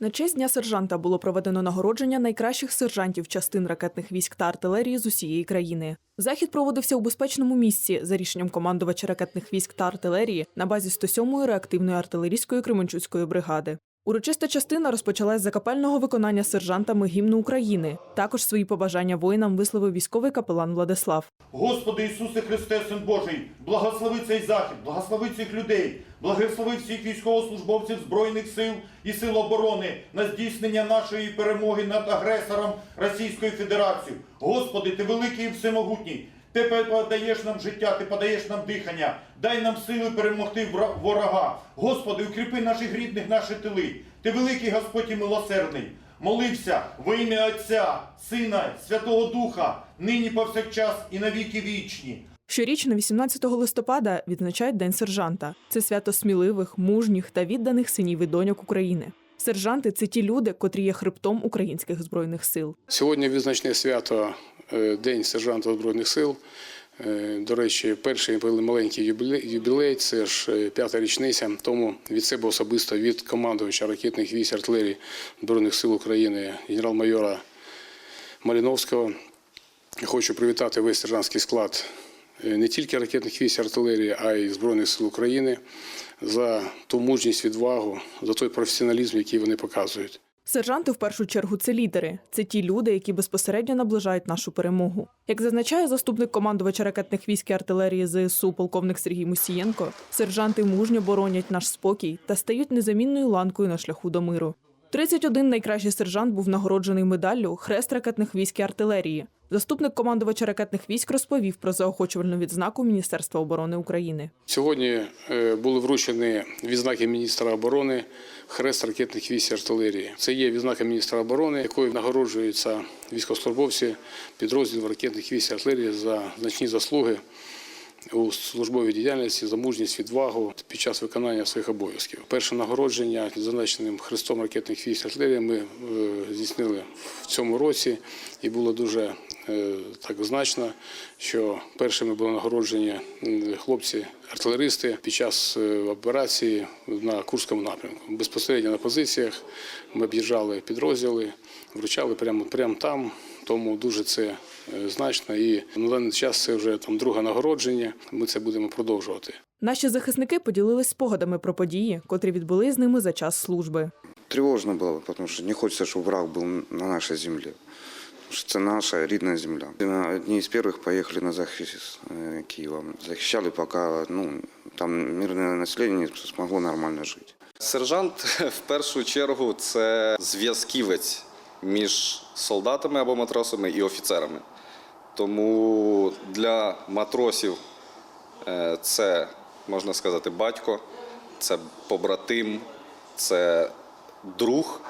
На честь дня сержанта було проведено нагородження найкращих сержантів частин ракетних військ та артилерії з усієї країни. Захід проводився у безпечному місці за рішенням командувача ракетних військ та артилерії на базі 107-ї реактивної артилерійської Кременчуцької бригади. Урочиста частина розпочалась з закапельного виконання сержантами гімну України. Також свої побажання воїнам висловив військовий капелан Владислав. Господи Ісусе Христе, Син Божий, благослови цей захід, благослови цих людей, благослови всіх військовослужбовців Збройних сил і сил оборони на здійснення нашої перемоги над агресором Російської Федерації. Господи, ти великий і всемогутній. Ти подаєш нам життя, ти подаєш нам дихання, дай нам сили перемогти ворога. Господи, укріпи наших рідних, наші тили. Ти великий Господь і милосердний. Молився во ім'я Отця, Сина, Святого Духа, нині повсякчас і навіки вічні. Щорічно, 18 листопада, відзначають День сержанта. Це свято сміливих, мужніх та відданих синів і доньок України. Сержанти це ті люди, котрі є хребтом українських збройних сил. Сьогодні визначне свято День сержанта Збройних сил. Е, До речі, перший маленький юбілей, це ж е, п'ята річниця. Тому від себе особисто від командувача ракетних військ артилерії Збройних сил України генерал-майора Маліновського. Хочу привітати весь сержантський склад е, не тільки ракетних військ артилерії, а й Збройних сил України за ту мужність, відвагу, за той професіоналізм, який вони показують. Сержанти в першу чергу це лідери. Це ті люди, які безпосередньо наближають нашу перемогу. Як зазначає заступник командувача ракетних військ і артилерії ЗСУ, полковник Сергій Мусієнко, сержанти мужньо боронять наш спокій та стають незамінною ланкою на шляху до миру. 31 найкращий сержант був нагороджений медаллю Хрест ракетних військ і артилерії. Заступник командувача ракетних військ розповів про заохочувальну відзнаку Міністерства оборони України. Сьогодні е, були вручені відзнаки міністра оборони хрест ракетних військ артилерії. Це є відзнака міністра оборони, якою нагороджуються військовослужбовці підрозділів ракетних військ артилерії за значні заслуги у службовій діяльності, за мужність, відвагу під час виконання своїх обов'язків. Перше нагородження зазначеним хрестом ракетних військ артилерії ми е, здійснили в цьому році, і було дуже так значно, що першими були нагороджені м, хлопці-артилеристи під час е, операції на Курському напрямку. Безпосередньо на позиціях ми об'їжджали підрозділи, вручали прямо, прямо там. Тому дуже це е, значно. І на даний час це вже там друге нагородження. Ми це будемо продовжувати. Наші захисники поділились спогадами про події, котрі відбули з ними за час служби. Тревожно было, потому что не хочется, чтобы враг был на нашей земле. Потому что это наша рідна земля. Мы одни из первых поехали на захист э, Киева. Захищали, пока ну, там мирное население смогло нормально жить. Сержант в першу чергу це зв'язківець між солдатами або матросами і офіцерами. Тому для матросів е, це, можна сказати, батько, це побратим, це друг,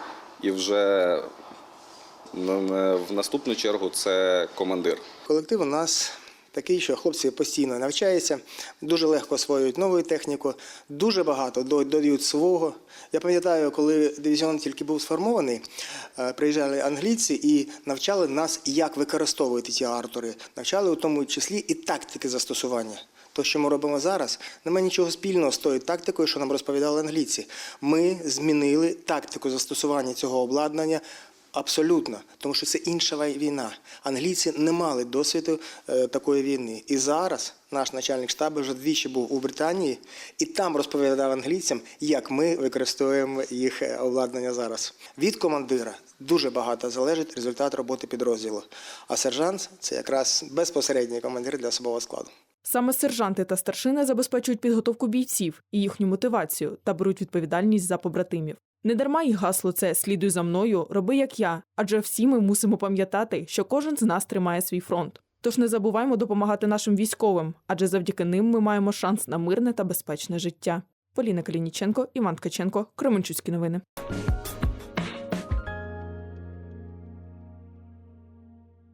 і вже на- на- в наступну чергу це командир. Колектив у нас такий, що хлопці постійно навчаються, дуже легко освоюють нову техніку, дуже багато додають свого. Я пам'ятаю, коли дивізіон тільки був сформований, е, приїжджали англійці і навчали нас, як використовувати ці артури, навчали у тому числі і тактики застосування. То, що ми робимо зараз, немає нічого спільного з тою тактикою, що нам розповідали англійці. Ми змінили тактику застосування цього обладнання Абсолютно, тому що це інша війна. Англійці не мали досвіду е, такої війни. І зараз наш начальник штабу вже двічі був у Британії і там розповідав англійцям, як ми використовуємо їх е, обладнання зараз. Від командира дуже багато залежить результат роботи підрозділу. А сержант це якраз безпосередній командир для особового складу. Саме сержанти та старшини забезпечують підготовку бійців і їхню мотивацію та беруть відповідальність за побратимів. Недарма й гасло це слідуй за мною, роби як я. Адже всі ми мусимо пам'ятати, що кожен з нас тримає свій фронт. Тож не забуваймо допомагати нашим військовим, адже завдяки ним ми маємо шанс на мирне та безпечне життя. Поліна Калініченко, Іван Ткаченко, Кременчуцькі новини.